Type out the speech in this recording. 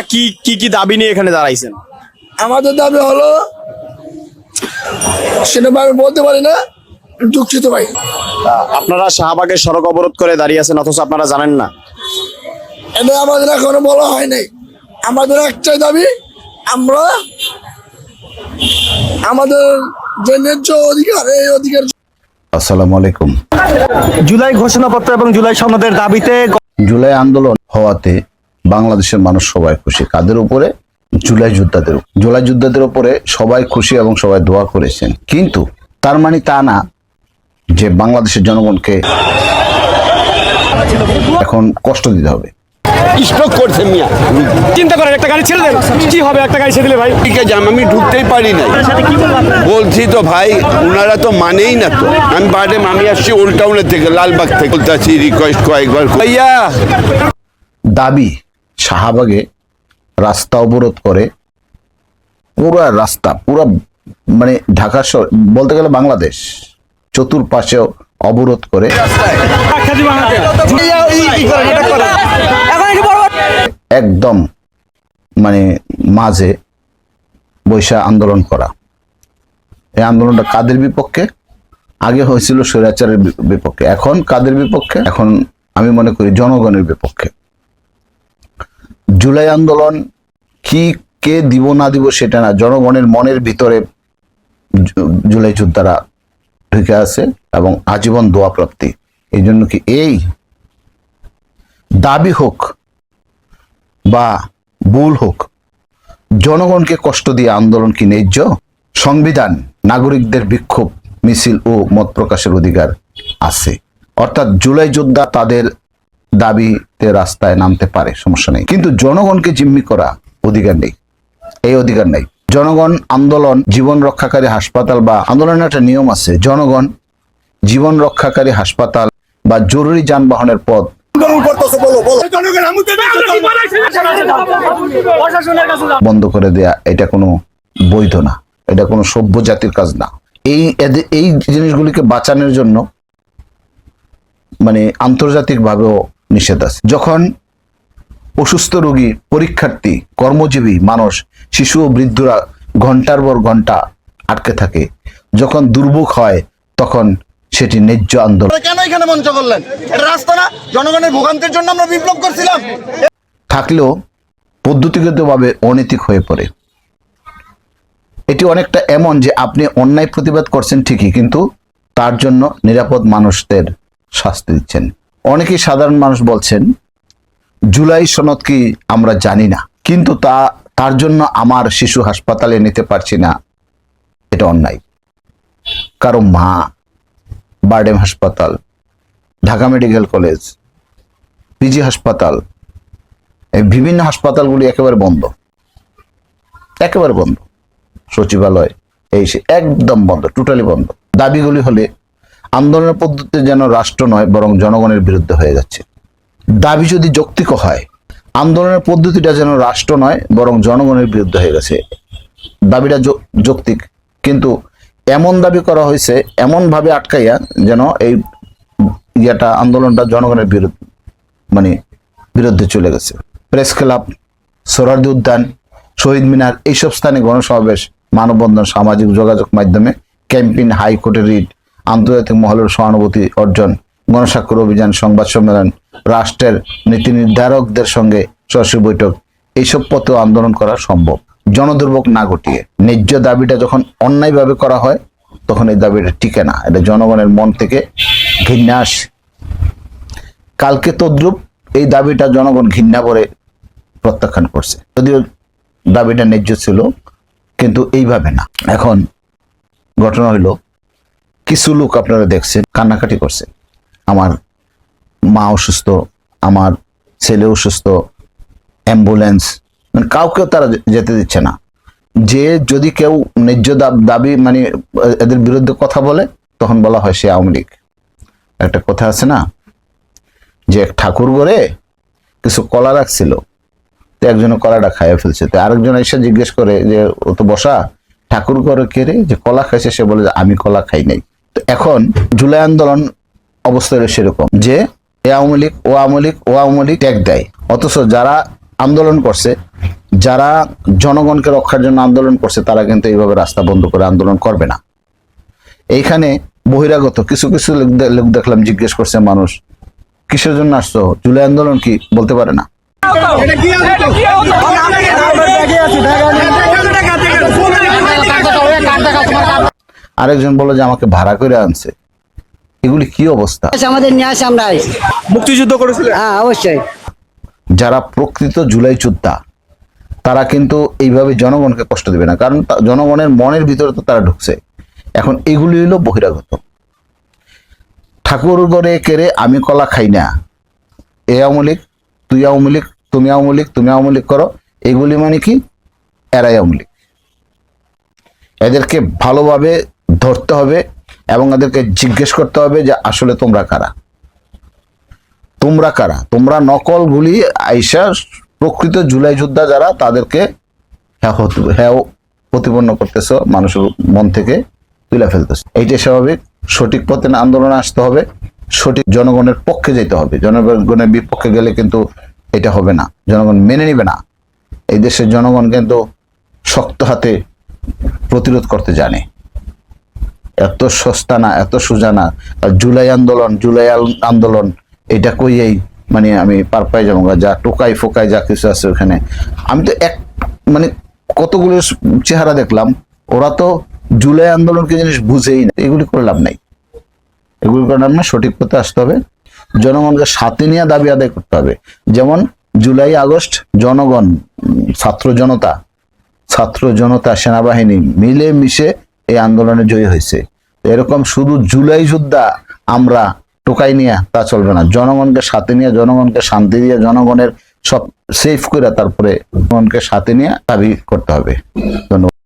আপনারা কি কি কি দাবি নিয়ে এখানে দাঁড়াইছেন? আমাদের দাবি হলো সেটা আমি বলতে পারি না দুঃখিত ভাই। আপনারা শাহবাগের সড়ক অবরোধ করে দাঁড়িয়ে আছেন অথচ আপনারা জানেন না। এটা আমাদের এখনও বলা হয় নাই। আমাদের একটাই দাবি আমরা আমাদের যে ন্যায্য অধিকার এই অধিকার আসসালামু আলাইকুম। জুলাই ঘোষণাপত্র এবং জুলাই সনদের দাবিতে জুলাই আন্দোলন হওয়াতে বাংলাদেশের মানুষ সবাই খুশি। কাদের উপরে? জুলাই যোদ্ধাদের উপর। জুলাই যোদ্ধাদের উপরে সবাই খুশি এবং সবাই দোয়া করেছেন। কিন্তু তার মানে তা না যে বাংলাদেশের জনগণকে এখন কষ্ট দিতে হবে। স্ট্রোক করছে মিয়া। চিন্তা করেন একটা গাড়ি ছেড়ে দেন। কি হবে একটা গাড়ি ছেড়ে দিলে ভাই? ঠিক আছে আমি ঢুকতেই পারি নাই। বলছি তো ভাই ওনারা তো মানেই না তো। আমি বাড়ে আমি আসছি ওল্ড টাউনের থেকে লালবাগ থেকে। বলতে আছি রিকোয়েস্ট কয়েকবার ভাইয়া দাবি শাহবাগে রাস্তা অবরোধ করে, পুরা রাস্তা, পুরা মানে ঢাকা শহর, বলতে গেলে বাংলাদেশ চতুর্পাশেও অবরোধ করে। একদম মানে মাঝে বৈশা আন্দোলন করা। এই আন্দোলনটা কাদের বিপক্ষে? আগে হয়েছিল স্বৈরাচারের বিপক্ষে। এখন কাদের বিপক্ষে? এখন আমি মনে করি জনগণের বিপক্ষে। জুলাই আন্দোলন কি, কে দিব না দিব সেটা না, জনগণের মনের ভিতরে জুলাই যোদ্ধারা ঢুকে আছে এবং আজীবন দোয়া প্রাপ্তি। এই জন্য কি এই দাবি হোক বা ভুল হোক, জনগণকে কষ্ট দিয়ে আন্দোলন কি ন্যায্য? সংবিধান, নাগরিকদের বিক্ষোভ, মিছিল ও মত প্রকাশের অধিকার আছে। অর্থাৎ জুলাই যোদ্ধা তাদের দাবিতে রাস্তায় নামতে পারে, সমস্যা নেই। কিন্তু জনগণকে জিম্মি করা অধিকার নেই। এই অধিকার নেই। জনগণ আন্দোলন, জীবন রক্ষাকারী হাসপাতাল বা আন্দোলনের একটা নিয়ম আছে, জনগণ জীবন রক্ষাকারী হাসপাতাল বা জরুরি যানবাহনের পথ বন্ধ করে দেয়া, এটা কোনো বৈধ না। এটা কোনো সভ্য জাতির কাজ না। এই এই জিনিসগুলিকে বাঁচানোর জন্য মানে আন্তর্জাতিকভাবেও নিষেধ আছে। যখন অসুস্থ রোগী পরীক্ষার্থী কর্মজীবী মানুষ শিশু ও বৃদ্ধরা ঘণ্টার পর ঘণ্টা আটকে থাকে যখন দুর্ভোগ হয় তখন সেটি ন্যায্য আন্দোলন কেন এখানে মঞ্চ করলেন? এটা রাস্তা না? জনগণের ভোগান্তির জন্য আমরা বিপ্লব করছিলাম। থাকলেও পদ্ধতিগতভাবে অনৈতিক হয়ে পড়ে। এটি অনেকটা এমন যে আপনি অন্যায় প্রতিবাদ করছেন ঠিকই কিন্তু তার জন্য নিরাপদ মানুষদের শাস্তি দিচ্ছেন। অনেকেই সাধারণ মানুষ বলছেন, জুলাই সনদ কি আমরা জানি না, কিন্তু তা, তার জন্য আমার শিশু হাসপাতালে নিতে পারছি না, এটা অন্যায়। কারও মা, বার্ডেম হাসপাতাল, ঢাকা মেডিকেল কলেজ, পিজি হাসপাতাল, এই বিভিন্ন হাসপাতালগুলি একেবারে বন্ধ। একেবারে বন্ধ। সচিবালয়, এই সে, একদম বন্ধ, টোটালি বন্ধ। দাবিগুলি হলে আন্দোলনের পদ্ধতি যেন রাষ্ট্র নয়, বরং জনগণের বিরুদ্ধে হয়ে যাচ্ছে। দাবি যদি যৌক্তিক হয়, আন্দোলনের পদ্ধতিটা যেন রাষ্ট্র নয়, বরং জনগণের বিরুদ্ধে হয়ে গেছে। দাবিটা যৌক্তিক, কিন্তু এমন দাবি করা হয়েছে এমন ভাবে আটকাইয়া যেন এই ইয়েটা, আন্দোলনটা জনগণের বিরুদ্ধে মানে বিরুদ্ধে চলে গেছে। প্রেস ক্লাব সোহরার্দি উদ্যান, শহীদ মিনার, এইসব স্থানে গণসমাবেশ, মানববন্ধন, সামাজিক যোগাযোগ মাধ্যমে, ক্যাম্পেইন, হাইকোর্টে রিট আন্তর্জাতিক মহলের সহানুভূতি অর্জন, গণস্বাক্ষর অভিযান, সংবাদ সম্মেলন, রাষ্ট্রের নীতি নির্ধারকদের সঙ্গে সরাসরি বৈঠক, এইসব পথেও আন্দোলন করা সম্ভব। জনদুর্ভোগ না ঘটিয়ে ন্যায্য দাবিটা যখন অন্যায়ভাবে করা হয়, তখন এই দাবিটা টিকে না। এটা জনগণের মন থেকে ঘৃণা আসে। কালকে তদ্রুপ এই দাবিটা জনগণ ঘৃণা করে প্রত্যাখ্যান করছে। যদিও দাবিটা ন্যায্য ছিল, কিন্তু এইভাবে না। এখন ঘটনা হইল কিছু লোক আপনারা দেখছেন, কান্নাকাটি করছে। আমার মা অসুস্থ, আমার ছেলে অসুস্থ, অ্যাম্বুলেন্স মানে কাউকেও তারা যেতে দিচ্ছে না। যে যদি কেউ ন্যায্য দাব- মানে এদের বিরুদ্ধে কথা বলে, তখন বলা হয় সে আওয়ামী লীগ। একটা কথা আছে না? যে এক ঠাকুর ঘরে কিছু কলা রাখছিল, তো একজনে কলাটা খাইয়ে ফেলছে। তো আরেকজন এসে জিজ্ঞেস করে যে, ও তো বসা? ঠাকুর ঘরে কে রে যে কলা খাইছে, সে বলে যে, আমি কলা খাই নাই। তো এখন জুলাই আন্দোলন অবস্থা হলো সেরকম যে এ আওয়ামী লীগ ও আওয়ামী লীগ ও আওয়ামী লীগ ট্যাগ দেয়। অথচ যারা আন্দোলন করছে যারা জনগণকে রক্ষার জন্য আন্দোলন করছে তারা কিন্তু এইভাবে রাস্তা বন্ধ করে আন্দোলন করবে না। এইখানে বহিরাগত কিছু কিছু লোক লোক দেখলাম জিজ্ঞেস করছে মানুষ কিসের জন্য আসছো? জুলাই আন্দোলন কি? বলতে পারে না। আরেকজন বলল যে আমাকে ভাড়া করে আনছে। এগুলি কি অবস্থা? আচ্ছা, আমাদের নিয়ে আসে আমরা মুক্তিযুদ্ধ করেছিলেন? হ্যাঁ অবশ্যই। যারা প্রকৃত জুলাই যোদ্ধা তারা কিন্তু এইভাবে জনগণকে কষ্ট দেবে না। কারণ জনগণের মনের ভিতরে তো তারা ঢুকছে। এখন এগুলি হলো বহিরাগত। ঠাকুর গড়ে কেড়ে আমি কলা খাই না। এ আওয়ামী লীগ তুই আওয়ামী লীগ তুমি আওয়ামী লীগ তুমি আওয়ামী লীগ করো। এগুলি মানে কি? এরাই আওয়ামী লীগ। এদেরকে ভালোভাবে ধরতে হবে এবং এদেরকে জিজ্ঞেস করতে হবে যে আসলে তোমরা কারা? তোমরা কারা? তোমরা নকলগুলি আইসা প্রকৃত জুলাই যোদ্ধা যারা তাদেরকে হ্যাঁ হ্যাঁ প্রতিপন্ন করতেছো, মানুষের মন থেকে তুলে ফেলতেছো। এইটাই স্বাভাবিক। সঠিক পথে আন্দোলনে আসতে হবে। সঠিক জনগণের পক্ষে যেতে হবে। জনগণের বিপক্ষে গেলে কিন্তু এটা হবে না। জনগণ মেনে নিবে না। এই দেশের জনগণ কিন্তু শক্ত হাতে প্রতিরোধ করতে জানে। এত সস্তা না, এত সোজা না। আর জুলাই আন্দোলন জুলাই আন্দোলন, এটা কইয়েই মানে আমি পার পাই যাব যা টোকাই ফোকাই যা কিছু আছে ওখানে। আমি তো এক মানে কতগুলো চেহারা দেখলাম, ওরা তো জুলাই আন্দোলন কি জিনিস বুঝেই না, এগুলি করে লাভ নাই। এগুলি করে লাভ না সঠিক পথে আসতে হবে। জনগণকে সাথে নিয়ে দাবি আদায় করতে হবে। যেমন জুলাই, আগস্ট, জনগণ, ছাত্র জনতা ছাত্র জনতা, সেনাবাহিনী মিলে মিশে এই আন্দোলনে জয়ী হয়েছে। এরকম শুধু জুলাই যুদ্ধা আমরা টোকাই নিয়ে তা চলবে না। জনগণকে সাথে নিয়ে, জনগণকে শান্তি দিয়ে, জনগণের সব সেফ করে তারপরে জনগণকে সাথে নিয়ে দাবি করতে হবে। ধন্যবাদ।